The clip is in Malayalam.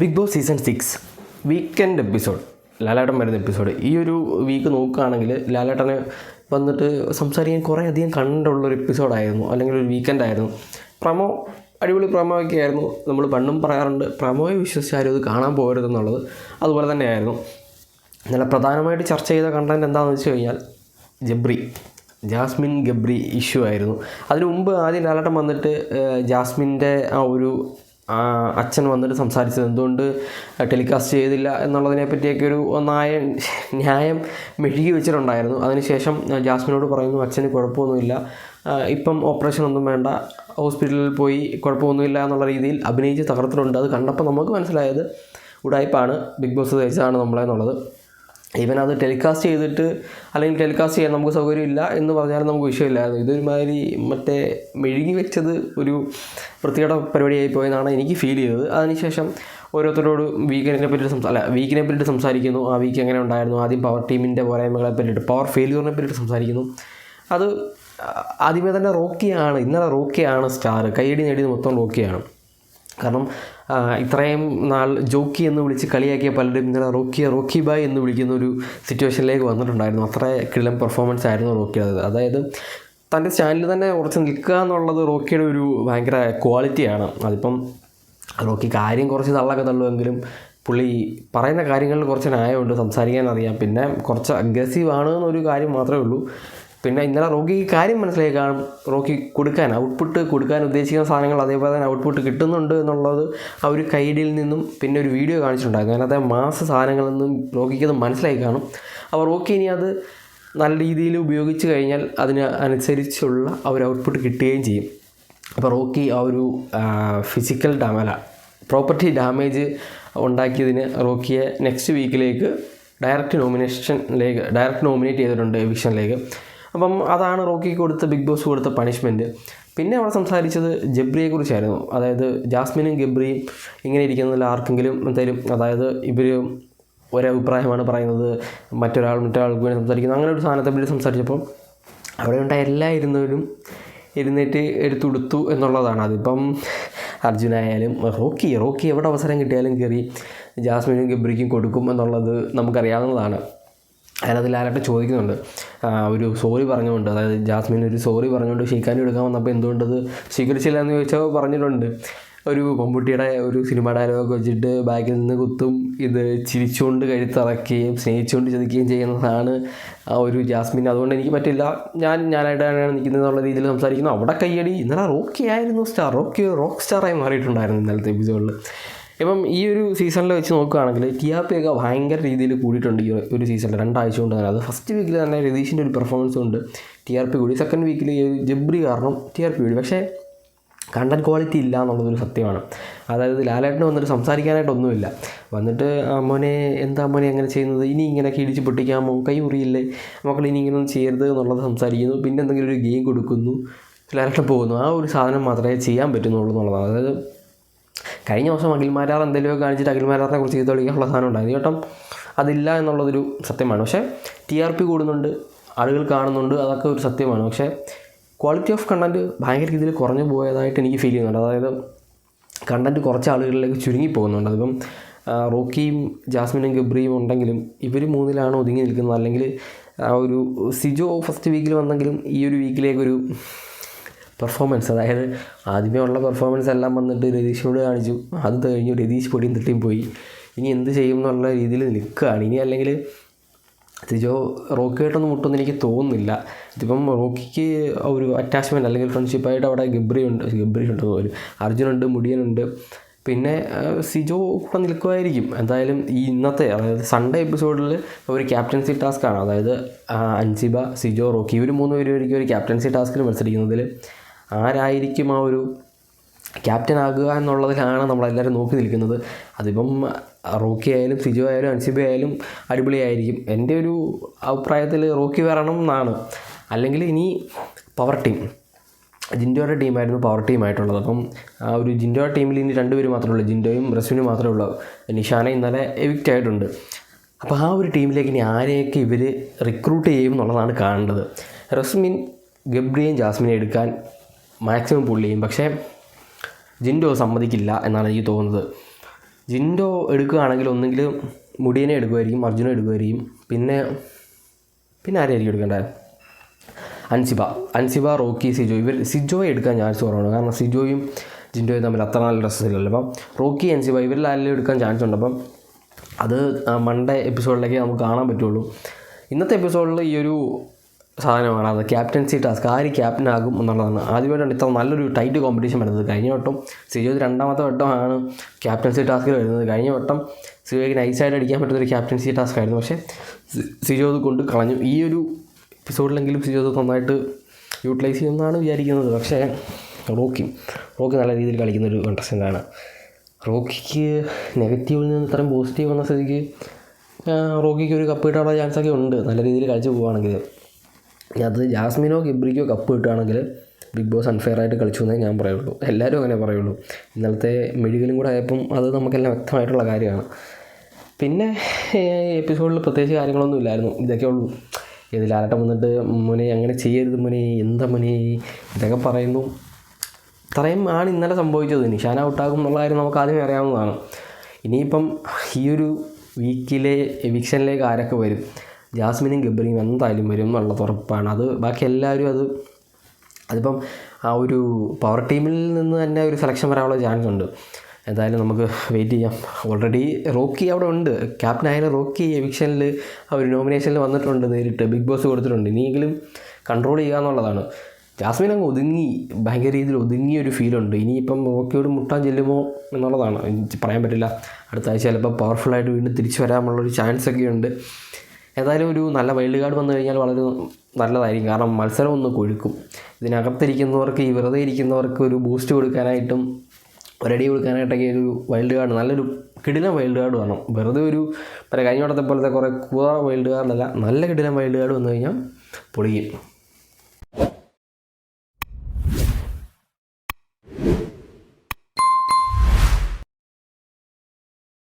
Bigg Boss season six weekend episode Lalettan വരുന്ന എപ്പിസോഡ് ഈ ഒരു വീക്ക് നോക്കുകയാണെങ്കിൽ ലാലാട്ടനെ വന്നിട്ട് സംസാരിക്കാൻ കുറേ അധികം കണ്ടുള്ളൊരു എപ്പിസോഡായിരുന്നു അല്ലെങ്കിൽ ഒരു വീക്കെൻഡ് ആയിരുന്നു. പ്രമോ അടിപൊളി പ്രമോ ഒക്കെ ആയിരുന്നു. നമ്മൾ പണ്ടും പറയാറുണ്ട് പ്രമോയെ വിശ്വസിച്ച് ആരും ഇത് കാണാൻ പോകരുതെന്നുള്ളത് അതുപോലെ തന്നെയായിരുന്നു. നല്ല പ്രധാനമായിട്ട് ചർച്ച ചെയ്ത കണ്ടന്റ് എന്താണെന്ന് വെച്ച് കഴിഞ്ഞാൽ ജബ്രി ജാസ്മിൻ ഗബ്രി ഇഷ്യൂ ആയിരുന്നു. അതിനു മുമ്പ് ആദ്യം ലാലട്ടം വന്നിട്ട് ജാസ്മിന്റെ ആ ഒരു അച്ഛൻ വന്നിട്ട് സംസാരിച്ചത് എന്തുകൊണ്ട് ടെലികാസ്റ്റ് ചെയ്തില്ല എന്നുള്ളതിനെ പറ്റിയൊക്കെ ഒരു ഒന്നായ ന്യായം മെഴുകി വെച്ചിട്ടുണ്ടായിരുന്നു. അതിനുശേഷം ജാസ്മിനോട് പറയുന്നു അച്ഛന് കുഴപ്പമൊന്നുമില്ല. ഇപ്പം ഓപ്പറേഷൻ ഒന്നും വേണ്ട. ഹോസ്പിറ്റലിൽ പോയി കുഴപ്പമൊന്നുമില്ല എന്നുള്ള രീതിയിൽ അഭിനയിച്ച് തകർത്തിട്ടുണ്ട്. അത് കണ്ടപ്പോൾ നമുക്ക് മനസ്സിലായത് ഉടായ്പാണ് ബിഗ് ബോസ് തയ്ച്ചതാണ് നമ്മളെ എന്നുള്ളത് ഈവൻ അത് ടെലികാസ്റ്റ് ചെയ്തിട്ട് അല്ലെങ്കിൽ ടെലികാസ്റ്റ് ചെയ്യാൻ നമുക്ക് സൗകര്യമില്ല എന്ന് പറഞ്ഞാലും നമുക്ക് വിഷയമില്ലായിരുന്നു. ഇതൊരുമാതിരി മറ്റേ മെഴുകി വെച്ചത് ഒരു വൃത്തികേട പരിപാടിയായി പോയെന്നാണ് എനിക്ക് ഫീൽ ചെയ്തത്. അതിനുശേഷം ഓരോരുത്തരോട് വീക്കിനെ പറ്റിയിട്ട് സംസാ അല്ല വീക്കിനെ പറ്റിയിട്ട് സംസാരിക്കുന്നു. ആ വീക്ക് എങ്ങനെ ഉണ്ടായിരുന്നു? ആദ്യം പവർ ടീമിന്റെ പോരായ്മകളെ പറ്റിയിട്ട് പവർ ഫെയിലിയറിനെ പറ്റിയിട്ട് സംസാരിക്കുന്നു. അത് ആദ്യമേ തന്നെ റോക്കിയാണ് ഇന്നലെ റോക്കിയാണ് സ്റ്റാർ കൈയടി നേടിയത് മൊത്തം റോക്കിയാണ്. കാരണം ഇത്രയും നാൾ ജോക്കി എന്ന് വിളിച്ച് കളിയാക്കിയ പലരും ഇന്നലെ റോക്കി റോക്കി ബായ് എന്ന് വിളിക്കുന്ന ഒരു സിറ്റുവേഷനിലേക്ക് വന്നിട്ടുണ്ടായിരുന്നു. അത്ര കിളം പെർഫോമൻസ് ആയിരുന്നു റോക്കിയുടെ അതായത് തന്റെ സ്റ്റാൻഡിൽ തന്നെ ഉറച്ച് നിൽക്കുക എന്നുള്ളത് റോക്കിയുടെ ഒരു ഭയങ്കര ക്വാളിറ്റിയാണ് അതിപ്പം റോക്കി കാര്യം കുറച്ച് തള്ളൊക്കെ തള്ളുമെങ്കിലും പുള്ളി പറയുന്ന കാര്യങ്ങളിൽ കുറച്ച് ന്യായമുണ്ട് സംസാരിക്കാൻ അറിയാം. പിന്നെ കുറച്ച് അഗ്രസീവ് ആണ് എന്നൊരു കാര്യം മാത്രമേ ഉള്ളൂ. പിന്നെ ഇന്നലെ റോക്കിക്ക് കാര്യം മനസ്സിലായി. കാണും റോക്കി കൊടുക്കാൻ ഔട്ട്പുട്ട് കൊടുക്കാൻ ഉദ്ദേശിക്കുന്ന സാധനങ്ങൾ അതേപോലെ തന്നെ ഔട്ട്പുട്ട് കിട്ടുന്നുണ്ട് എന്നുള്ളത് ആ ഒരു കൈഡിയിൽ നിന്നും പിന്നെ ഒരു വീഡിയോ കാണിച്ചിട്ടുണ്ടായിരുന്നു. അതിനകത്തെ മാസ സാധനങ്ങളിൽ നിന്നും റോക്കിക്ക് അത് മനസ്സിലായി കാണും. അപ്പോൾ റോക്കി ഇനി അത് നല്ല രീതിയിൽ ഉപയോഗിച്ച് കഴിഞ്ഞാൽ അതിന് അനുസരിച്ചുള്ള ആ ഒരു ഔട്ട്പുട്ട് കിട്ടുകയും ചെയ്യും. അപ്പോൾ റോക്കി ആ ഒരു ഫിസിക്കൽ ഡാമല പ്രോപ്പർട്ടി ഡാമേജ് ഉണ്ടാക്കിയതിന് റോക്കിയെ നെക്സ്റ്റ് വീക്കിലേക്ക് ഡയറക്റ്റ് നോമിനേഷനിലേക്ക് ഡയറക്റ്റ് നോമിനേറ്റ് ചെയ്തിട്ടുണ്ട് എവിക്ഷനിലേക്ക് അപ്പം അതാണ് റോക്കിക്ക് കൊടുത്ത ബിഗ് ബോസ് കൊടുത്ത പണിഷ്മെന്റ്. പിന്നെ അവിടെ സംസാരിച്ചത് ജബ്രിയെക്കുറിച്ചായിരുന്നു അതായത് ജാസ്മിനും ഗബ്രിയും ഇങ്ങനെ ഇരിക്കുന്നതിൽ ആർക്കെങ്കിലും എന്തായാലും അതായത് ഇവർ ഒരഭിപ്രായമാണ് പറയുന്നത്. മറ്റൊരാൾ മറ്റൊരാൾക്ക് വേണ്ടി സംസാരിക്കുന്നത് അങ്ങനെ ഒരു സാധനത്തെ പറ്റി സംസാരിച്ചപ്പോൾ അവിടെ ഉണ്ടായ എല്ലാ ഇരുന്നവരും ഇരുന്നേറ്റ് എടുത്തുടുത്തു എന്നുള്ളതാണ്. അതിപ്പം അർജുനായാലും റോക്കി റോക്കി എവിടെ അവസരം കിട്ടിയാലും കയറി ജാസ്മിനും ഗബ്രിക്കും കൊടുക്കും എന്നുള്ളത് നമുക്കറിയാവുന്നതാണ്. അതിനകത്ത് ലാലായിട്ട് ചോദിക്കുന്നുണ്ട്. ഒരു സോറി പറഞ്ഞുകൊണ്ട് അതായത് ജാസ്മിൻ ഒരു സോറി പറഞ്ഞുകൊണ്ട് ഷെയ്ക്കാനും എടുക്കാൻ വന്നപ്പോൾ എന്തുകൊണ്ടത് സ്വീകരിച്ചില്ല എന്ന് ചോദിച്ചാൽ പറഞ്ഞിട്ടുണ്ട്. ഒരു പെൺകുട്ടിയുടെ ഒരു സിനിമ ഡയലോഗ് വെച്ചിട്ട് ബാക്കിൽ നിന്ന് കുത്തും ഇത് ചിരിച്ചുകൊണ്ട് കഴുത്തിറക്കുകയും സ്നേഹിച്ചുകൊണ്ട് ചതിക്കുകയും ചെയ്യുന്നതാണ് ആ ഒരു ജാസ്മിൻ. അതുകൊണ്ട് എനിക്ക് പറ്റില്ല. ഞാൻ ഞാനായിട്ടാണ് നിൽക്കുന്നത് എന്നുള്ള രീതിയിൽ സംസാരിക്കുന്നു. അവിടെ കയ്യടി ഇന്നലെ റോക്കി ആയിരുന്നു സ്റ്റാർ റോക്കി റോക്ക് സ്റ്റാറായി മാറിയിട്ടുണ്ടായിരുന്നു ഇന്നലത്തെ എപ്പിസോഡിൽ ഇപ്പം ഈ ഒരു സീസണിൽ വെച്ച് നോക്കുകയാണെങ്കിൽ ടി ആർ പി ഒക്കെ ഭയങ്കര രീതിയിൽ കൂടിയിട്ടുണ്ട് ഈ ഒരു സീസണിൽ രണ്ടാഴ്ച കൊണ്ട് തന്നെ. അത് ഫസ്റ്റ് വീക്കിൽ തന്നെ രതീഷിന്റെ ഒരു പെർഫോമൻസ് കൊണ്ട് ടി ആർ പി കൂടി സെക്കൻഡ് വീക്കിൽ ജബ്രി കാരണം ടി ആർ പി കൂടി. പക്ഷേ കണ്ടന്റ് ക്വാളിറ്റി ഇല്ല എന്നുള്ളതൊരു സത്യമാണ്. അതായത് ലാലേട്ടന് വന്നിട്ട് സംസാരിക്കാനായിട്ടൊന്നുമില്ല വന്നിട്ട് മോനെ എന്താ മോനെ അങ്ങനെ ചെയ്യുന്നത്? ഇനി ഇങ്ങനെ ഇടിച്ച് പൊട്ടിക്കാമോ? കൈ മുറിയില്ലേ? മക്കൾ ഇനി ഇങ്ങനെ ഒന്നും ചെയ്യരുത് എന്നുള്ളത് സംസാരിക്കുന്നു. പിന്നെ എന്തെങ്കിലും ഒരു ഗെയിം കൊടുക്കുന്നു. ലാലേട്ടൻ പോകുന്നു. ആ ഒരു സാധനം മാത്രമേ ചെയ്യാൻ പറ്റുന്നുള്ളൂ എന്നുള്ളതാണ്. അതായത് കഴിഞ്ഞ ദിവസം അഖിൽമാരാർ എന്തെങ്കിലുമൊക്കെ കാണിച്ചിട്ട് അഖിൽമാരാറിനെ കുറിച്ച് ചെയ്ത് കളിക്കാനുള്ള സാധനം ഉണ്ടായിരുന്നു. ചേട്ടം അതില്ല എന്നുള്ളതൊരു സത്യമാണ്. പക്ഷേ ടി ആർ പി കൂടുന്നുണ്ട് ആളുകൾ കാണുന്നുണ്ട് അതൊക്കെ ഒരു സത്യമാണ്. പക്ഷേ ക്വാളിറ്റി ഓഫ് കണ്ടന്റ് ഭയങ്കര രീതിയിൽ കുറഞ്ഞു പോയതായിട്ട് എനിക്ക് ഫീൽ ചെയ്യുന്നുണ്ട്. അതായത് കണ്ടന്റ് കുറച്ച് ആളുകളിലേക്ക് ചുരുങ്ങി പോകുന്നുണ്ട്. അതിപ്പം റോക്കിയും ജാസ്മിനും ഗബ്രിയും ഉണ്ടെങ്കിലും ഇവർ മൂന്നിലാണ് ഒതുങ്ങി നിൽക്കുന്നത്. അല്ലെങ്കിൽ ആ ഒരു സിജോ ഫസ്റ്റ് വീക്കിൽ വന്നെങ്കിലും ഈ ഒരു വീക്കിലേക്കൊരു പെർഫോമൻസ് അതായത് ആദ്യമേ ഉള്ള പെർഫോമൻസ് എല്ലാം വന്നിട്ട് രതീഷിനോട് കാണിച്ചു. അത് കഴിഞ്ഞു രതീഷ് പൊടിയും തട്ടിയും പോയി. ഇനി എന്ത് ചെയ്യും എന്നുള്ള രീതിയിൽ നിൽക്കുകയാണ്. ഇനി അല്ലെങ്കിൽ തിജോ റോക്കിയായിട്ടൊന്നും മുട്ടുമെന്ന് എനിക്ക് തോന്നുന്നില്ല. ഇതിപ്പം റോക്കിക്ക് ഒരു അറ്റാച്ച്മെന്റ് അല്ലെങ്കിൽ ഫ്രണ്ട്ഷിപ്പായിട്ട് അവിടെ ഗബ്രി ഉണ്ട്. ഗബ്രി ഉണ്ട് ഒരു അർജുനുണ്ട് മുടിയനുണ്ട് പിന്നെ സിജോ കൂടെ നിൽക്കുമായിരിക്കും. എന്തായാലും ഈ ഇന്നത്തെ അതായത് സൺഡേ എപ്പിസോഡിൽ ഒരു ക്യാപ്റ്റൻസി ടാസ്ക്കാണ് അതായത് അൻസിബ സിജോ റോക്കി ഇവർ മൂന്ന് പേരും ഒരു ക്യാപ്റ്റൻസി ടാസ്കിൽ മത്സരിക്കുന്നതിൽ ആരായിരിക്കും ആ ഒരു ക്യാപ്റ്റൻ ആകുക എന്നുള്ളതിലാണ് നമ്മളെല്ലാവരും നോക്കി നിൽക്കുന്നത്. അതിപ്പം റോക്കി ആയാലും സിജോ ആയാലും അൻസിബ ആയാലും അടിപൊളിയായിരിക്കും. എന്റെ ഒരു അഭിപ്രായത്തിൽ റോക്കി വരണം എന്നാണ്. അല്ലെങ്കിൽ ഇനി പവർ ടീം ജിൻഡോയുടെ ടീമായിരുന്നു പവർ ടീമായിട്ടുള്ളത് അപ്പം ആ ഒരു ജിൻഡോ ടീമിൽ ഇനി രണ്ടുപേർ മാത്രമേ ഉള്ളൂ. ജിൻഡോയും റസ്വിനും മാത്രമേ ഉള്ളൂ. നിഷാന ഇന്നലെ എവിക്റ്റ് ആയിട്ടുണ്ട്. അപ്പോൾ ആ ഒരു ടീമിലേക്ക് ഇനി ആരെയൊക്കെ ഇവർ റിക്രൂട്ട് ചെയ്യും എന്നുള്ളതാണ് കാണേണ്ടത്. റസ്മിൻ ഗബ്രിയും ജാസ്മിനെ എടുക്കാൻ മാക്സിമം പുള്ളി ചെയ്യും. പക്ഷേ ജിൻഡോ സമ്മതിക്കില്ല എന്നാണ് എനിക്ക് തോന്നുന്നത്. ജിൻഡോ എടുക്കുകയാണെങ്കിൽ ഒന്നെങ്കിൽ മുടിയനെ എടുക്കുമായിരിക്കും അർജുനെ എടുക്കുമായിരിക്കും. പിന്നെ പിന്നെ ആരെയായിരിക്കും എടുക്കേണ്ടത്? അൻസിബ. അൻസിബ റോക്കി സിജോ. ഇവർ സിജോയെ എടുക്കാൻ ചാൻസ് കുറവാണ്. കാരണം സിജോയും ജിൻഡോയും തമ്മിൽ അത്ര നല്ല ഡ്രസ്സില്ലല്ലോ അപ്പം റോക്കി അൻസിബ ഇവരിൽ ആരെങ്കിലും എടുക്കാൻ ചാൻസ് ഉണ്ട്. അപ്പം അത് മൺഡേ എപ്പിസോഡിലേക്ക് നമുക്ക് കാണാൻ പറ്റുള്ളൂ. ഇന്നത്തെ എപ്പിസോഡിൽ ഈ ഒരു സാധനമാണ്. അത് ക്യാപ്റ്റൻസി ടാസ്ക്. ആര് ക്യാപ്റ്റൻ ആകും എന്നുള്ളതാണ്. ആദ്യമായിട്ടാണ് ഇത്ര നല്ലൊരു ടൈറ്റ് കോമ്പറ്റീഷൻ വരുന്നത്. കഴിഞ്ഞ വട്ടം സിജോ രണ്ടാമത്തെ വട്ടമാണ് ക്യാപ്റ്റൻസി ടാസ്കിൽ വരുന്നത്. കഴിഞ്ഞ വട്ടം സിജോയ്ക്ക് നൈസായിട്ട് അടിക്കാൻ പറ്റുന്നൊരു ക്യാപ്റ്റൻസി ടാസ്ക് ആയിരുന്നു. പക്ഷേ സിജോത് കൊണ്ട് കളഞ്ഞു. ഈ ഒരു എപ്പിസോഡിലെങ്കിലും സിജോ അത് നന്നായിട്ട് യൂട്ടിലൈസ് ചെയ്യുമെന്നാണ് വിചാരിക്കുന്നത്. പക്ഷേ റോക്കി റോക്കി നല്ല രീതിയിൽ കളിക്കുന്ന ഒരു കണ്ടസ്റ്റന്റാണ് റോക്കിക്ക് നെഗറ്റീവിൽ നിന്ന് ഇത്രയും പോസിറ്റീവ് വന്ന സ്ഥിതിക്ക് റോക്കിക്ക് ഒരു കപ്പ് കിട്ടാനുള്ള ചാൻസൊക്കെ ഉണ്ട്. നല്ല രീതിയിൽ കളിച്ച് പോവുകയാണെങ്കിൽ. അത് ജാസ്മിനോ ഗിബ്രിക്കോ കപ്പ് കിട്ടുകയാണെങ്കിൽ ബിഗ് ബോസ് അൺഫെയർ ആയിട്ട് കളിച്ചു എന്നേ ഞാൻ പറയുള്ളൂ. എല്ലാവരും അങ്ങനെ പറയുള്ളൂ. ഇന്നലത്തെ മെഴുകലും കൂടെ ആയപ്പം അത് നമുക്കെല്ലാം വ്യക്തമായിട്ടുള്ള കാര്യമാണ്. പിന്നെ എപ്പിസോഡിൽ പ്രത്യേകിച്ച് കാര്യങ്ങളൊന്നും ഇല്ലായിരുന്നു. ഇതൊക്കെ ഉള്ളൂ. ഇതിലാരട്ടം വന്നിട്ട് മുനെ അങ്ങനെ ചെയ്യരുത് മുനെ എന്താ മുനെ? ഇതൊക്കെ പറയുന്നു. ഇത്രയും ആണ് ഇന്നലെ സംഭവിച്ചത്. നിഷാൻ ഔട്ടാകും എന്നുള്ള കാര്യം നമുക്ക് ആദ്യമേ അറിയാവുന്നതാണ്. ഇനിയിപ്പം ഈ ഒരു വീക്കിലെ എവിക്ഷനിലേക്ക് ആരൊക്കെ വരും? ജാസ്മിനും ഗബ്രിയും എന്തായാലും വരും എന്നുള്ളത് ഉറപ്പാണ്. അത് ബാക്കി എല്ലാവരും അത് അതിപ്പം ആ ഒരു പവർ ടീമിൽ നിന്ന് തന്നെ ഒരു സെലക്ഷൻ വരാനുള്ള ചാൻസ് ഉണ്ട്. എന്തായാലും നമുക്ക് വെയിറ്റ് ചെയ്യാം. ഓൾറെഡി റോക്കി അവിടെ ഉണ്ട്. ക്യാപ്റ്റൻ ആയാലും റോക്കി എവിക്ഷനിൽ ആ ഒരു നോമിനേഷനിൽ വന്നിട്ടുണ്ട് നേരിട്ട്. ബിഗ് ബോസ് കൊടുത്തിട്ടുണ്ട്. ഇനിയെങ്കിലും കൺട്രോൾ ചെയ്യുക എന്നുള്ളതാണ്. ജാസ്മിൻ അങ്ങ് ഒതുങ്ങി. ഭയങ്കര രീതിയിൽ ഒതുങ്ങിയ ഒരു ഫീലുണ്ട് ഇനിയിപ്പം റോക്കിയോട് മുട്ടാൻ ചെല്ലുമോ എന്നുള്ളതാണ്. പറയാൻ പറ്റില്ല. അടുത്ത ആഴ്ച ചിലപ്പോൾ പവർഫുള്ളായിട്ട് വീണ്ടും തിരിച്ചു വരാനുള്ളൊരു ചാൻസ് ഒക്കെ ഉണ്ട്. ഏതായാലും ഒരു നല്ല വൈൽഡ് കാർഡ് വന്നു കഴിഞ്ഞാൽ വളരെ നല്ലതായിരിക്കും. കാരണം മത്സരം ഒന്ന് കൊഴുക്കും. ഇതിനകത്തിരിക്കുന്നവർക്ക് ഈ വെറുതെ ഇരിക്കുന്നവർക്ക് ഒരു ബൂസ്റ്റ് കൊടുക്കാനായിട്ടും ഒരടി കൊടുക്കാനായിട്ടൊക്കെ ഒരു വൈൽഡ് കാർഡ് നല്ലൊരു കിടിലം വൈൽഡ് കാർഡ് വേണം വെറുതെ ഒരു പല കഴിഞ്ഞ വട്ടത്തെ പോലത്തെ കുറേ കൂറ വൈൽഡ് കാർഡല്ല നല്ല കിടിലം വൈൽഡ് കാർഡ് വന്നു കഴിഞ്ഞാൽ പൊളിക്കും